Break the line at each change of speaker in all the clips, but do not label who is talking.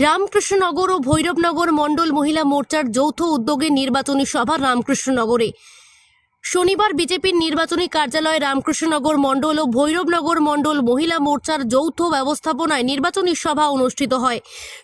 রামকৃষ্ণনগর ও ভৈরবনগর মণ্ডল মহিলা মোর্চার যৌথ উদ্যোগে নির্বাচনী সভা রামকৃষ্ণনগরে। শনিবার বিজেপির নির্বাচনী কার্যালয়ে রামকৃষ্ণনগর মণ্ডল ও ভৈরবনগর মণ্ডল মহিলা মোর্চার যৌথ ব্যবস্থাপনায় নির্বাচনী সভা অনুষ্ঠিত হয়।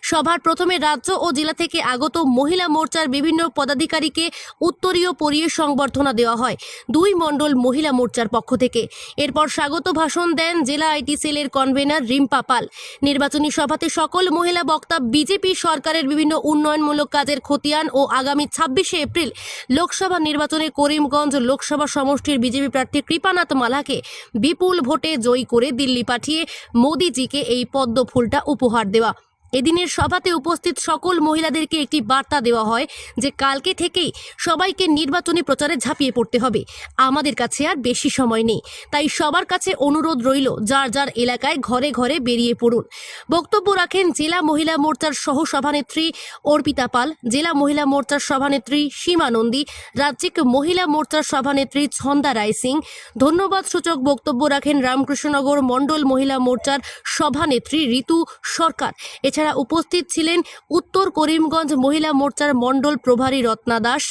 সভার প্রথমে রাজ্য ও জেলা থেকে আগত মহিলা মোর্চার বিভিন্ন পদাধিকারীকে উত্তরীয় পরিয়ে সংবর্ধনা দেওয়া হয় দুই মণ্ডল মহিলা মোর্চার পক্ষ থেকে। এরপর স্বাগত ভাষণ দেন জেলা আইটি সেলের কনভেনার রিম্পা পাল। নির্বাচনী সভাতে সকল মহিলা বক্তা বিজেপি সরকারের বিভিন্ন উন্নয়নমূলক কাজের খতিয়ান ও আগামী ছাব্বিশে এপ্রিল লোকসভা নির্বাচনে করিমগঞ্জ লোকসভা সমষ্টির বিজেপি প্রার্থী কৃপানাথ মালাকে বিপুল ভোটে জয়ী করে দিল্লি পাঠিয়ে মোদিজিকে এই পদ্ম ফুলটা উপহার দেওয়া। এদিনের সভাতে উপস্থিত সকল মহিলাদেরকে একটি বার্তা দেওয়া হয় যে কালকে থেকেই সবাইকে নির্বাচনী প্রচারে ঝাঁপিয়ে পড়তে হবে। আমাদের কাছে আর বেশি সময় নেই। তাই সবার কাছে অনুরোধ রইল, যার যার এলাকায় ঘরে ঘরে বেরিয়ে পড়ুন। বক্তব্য রাখেন জেলা মহিলা মোর্চার সহ সভানেত্রী অর্পিতা পাল, জেলা মহিলা মোর্চার সভানেত্রী সীমা নন্দী, রাজ্যিক মহিলা মোর্চার সভানেত্রী ছন্দা রায় সিং। ধন্যবাদ সূচক বক্তব্য রাখেন রামকৃষ্ণনগর মণ্ডল মহিলা মোর্চার সভানেত্রী ঋতু সরকার। এছাড়া উপস্থিত ছিলেন উত্তর করিমগঞ্জ মহিলা মোর্চার মণ্ডল প্রভারী রত্না দাস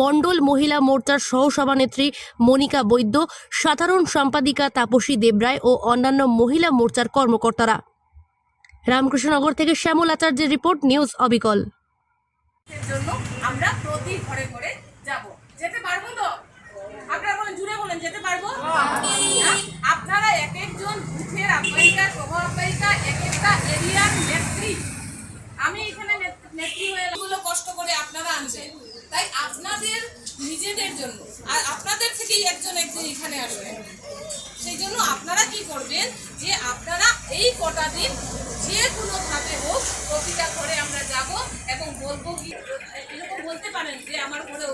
মণ্ডল মহিলা মোর্চার সহসভানেত্রী মনিকা বৈদ্য সাধারণ সম্পাদিকা তাপসী দেবরায় ও অন্যান্য মহিলা মোর্চার কর্মকর্তারা। রামকৃষ্ণনগর থেকে শ্যামল আচার্যের রিপোর্ট নিউজ অবিকল।
জন্য আমরা প্রতি ঘরে ঘরে যাব। যেতে পারব তো? আপনারা বলেন জুড়ে বলেন যেতে পারব? আপনারা আনছেন তাই আপনাদের, নিজেদের জন্য। আর আপনাদের থেকেই একজন একজন এখানে আসবে। সেই জন্য আপনারা কি করবেন যে আপনারা এই কটা দিন যে কোনোভাবে হোক প্রতিটা করে আমরা যাব এবং বলব কি এরকম বলতে পারেন যে আমার ঘরে